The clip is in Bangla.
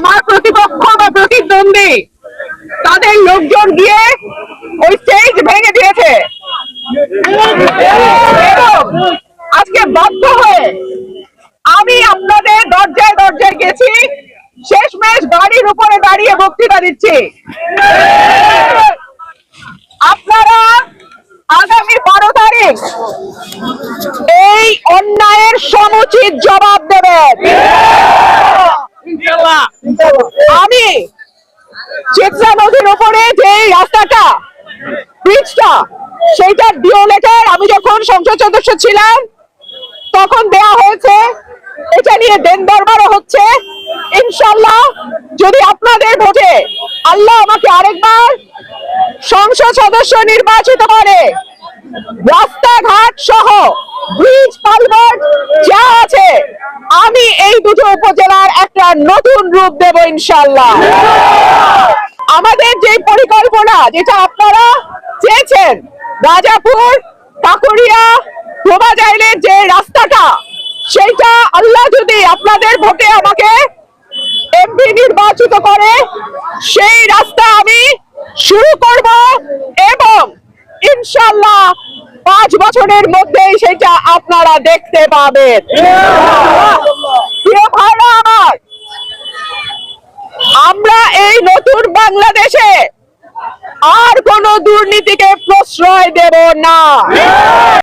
আমার প্রতিপক্ষ বা প্রতিদ্বন্দ্বী, তাদের লোকজন গিয়ে ওই স্টেজ ভেঙে দিয়েছে। আজকে বাধ্য হয়ে আমি আপনাদের দরজায় দরজায় গেছি, শেষমেশ গাড়ির উপরে দাঁড়িয়ে বক্তৃতা দিচ্ছি। আপনারা আগামী বারো তারিখ এই অন্যায়ের সমুচিত জবাব দেবেন। চিত্রা নদীর উপরে যে রাস্তাটা ব্রিজটা সেইটা ডিও আমি যখন সংসদ সদস্য ছিলাম, তখন দেয়া হয়েছে, এটা নিয়ে দেন দরবারও হচ্ছে। ইনশাল্লাহ যদি আপনাদের ভোটে আল্লাহ আমাকে আরেকবার সংসদ সদস্য নির্বাচিত করে, রাস্তাঘাট সহ ব্রিজ কালভার্ট যা আছে, আমি এই দুটো উপজেলার একটা নতুন রূপ দেব ইনশাল্লাহ আমাদের যে পরিকল্পনা যেটা আপনারা চেয়েছেন, রাজাপুর, কাকুরিয়া প্রভাজাইলের যে রাস্তাটা, সেইটা আল্লাহ যদি আপনাদের ভোটে আমাকে এমপি নির্বাচিত করে, সেই রাস্তা আমি শুরু করব এবং ইনশাল্লাহ পাঁচ বছরের মধ্যেই সেটা আপনারা দেখতে পাবেন প্রিয় ভাইরা আমার আমরা এই নতুন বাংলাদেশে আর কোন দুর্নীতিকে প্রশ্রয় দেব না।